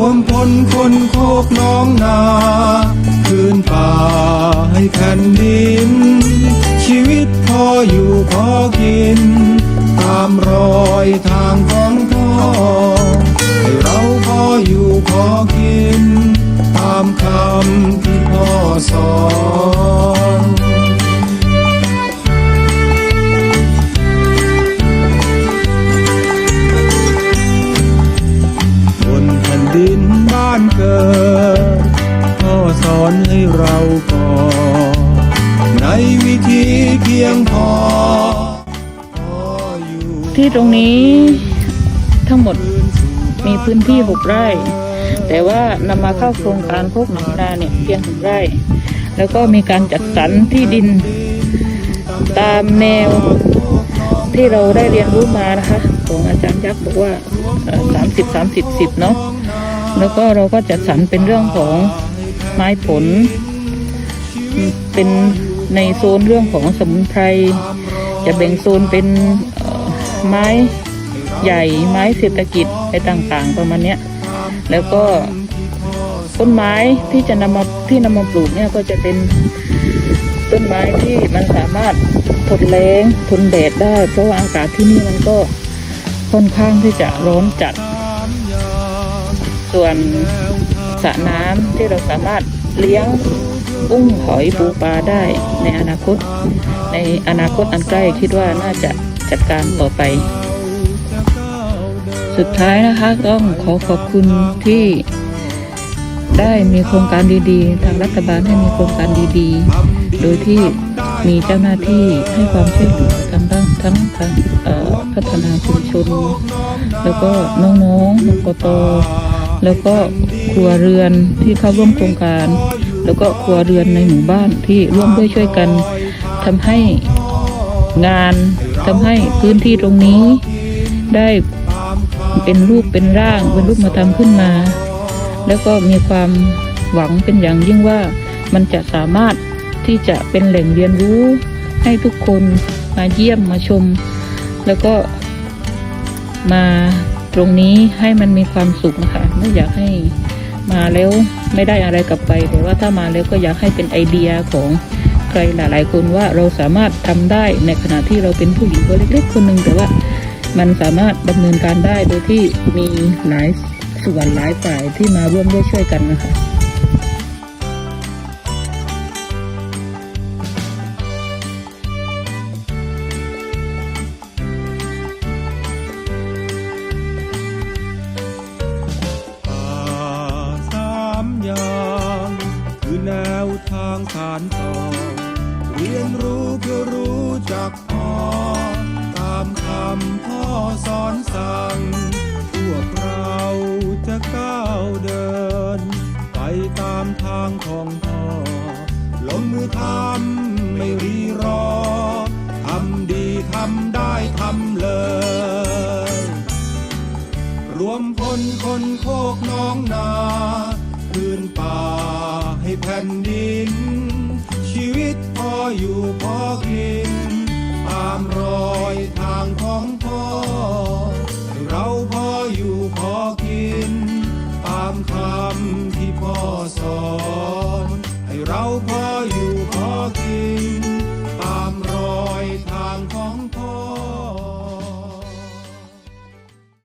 วมพลคนโคกน้องนา คืนป่าให้แผ่นดิน ชีวิตพออยู่พอกิน ตามรอยทางของ เกิดพ่อสอนให้เราก่อในวิธีเพียงพอพออยู่ที่ตรงนี้ทั้งหมดมีพื้นที่หกไร่ แต่ว่านำมาเข้าโครงการโคกหนองนาเนี่ยเพียงหกไร่ แล้วก็มีการจัดสรรที่ดินตามแนวที่เราได้เรียนรู้มานะคะ ของอาจารย์ยักษ์บอกว่าสามสิบสามสิบสิบเนาะ แล้วก็เราก็จัดสรรเป็นเรื่องของไม้ผล เป็นในโซนเรื่องของสมุนไพร จะแบ่งโซนเป็นไม้ใหญ่ไม้เศรษฐกิจอะไรต่างๆ ประมาณเนี้ยแล้วก็ต้นไม้ที่จะนำมาที่นำมาปลูกเนี่ยก็จะเป็นต้นไม้ที่มันสามารถทนแรงทนแดดได้ เพราะว่าอากาศที่นี่มันก็ค่อนข้างที่จะร้อนจัด ส่วนสระน้ำที่เราสามารถเลี้ยงกุ้งหอยปูปลาได้ในอนาคต ในอนาคตอันใกล้คิดว่าน่าจะจัดการต่อไป สุดท้ายนะคะต้องขอขอบคุณที่ได้มีโครงการดีๆ ทางรัฐบาลให้มีโครงการดีๆ โดยที่มีเจ้าหน้าที่ให้ความช่วยเหลือทางด้านทั้งทางพัฒนาชุมชน แล้วก็น้องๆนกต แล้วก็ครัวเรือนที่เข้าร่วมโครงการ แล้วก็ครัวเรือนในหมู่บ้านที่ร่วมด้วยช่วยกันทำให้งานทำให้พื้นที่ตรงนี้ ได้เป็นรูปเป็นร่างเป็นรูปมาทำขึ้นมา แล้วก็มีความหวังเป็นอย่างยิ่งว่ามันจะสามารถที่จะเป็นแหล่งเรียนรู้ให้ทุกคนมาเยี่ยมมาชม แล้วก็มา ตรงนี้ให้มันมีความสุขนะคะไม่อยากให้มาแล้วไม่ได้อะไรกลับไปแต่ว่าถ้ามาแล้วก็อยากให้เป็นไอเดียของใครหลาย ๆ คนว่าเราสามารถทำได้ในขณะที่เราเป็นผู้หญิงตัวเล็ก ๆ คนหนึ่งแต่ว่ามันสามารถดำเนินการได้โดยที่มีหลายส่วนหลายฝ่ายที่มาร่วมด้วยช่วยกันนะคะางสานต่อ เรียนรู้เพื่อรู้จักพอ ตามคำพ่อสอนสั่ง พวกเราจะก้าวเดิน ไปตามทางของพ่อ ลงมือทำไม่รีรอ ทำดีทำได้ทำเลย รวมพลคนโคกน้องนาคืนป่า ให้แผ่นดิน ชีวิตพออยู่พอกิน ตามรอยทางของพ่อ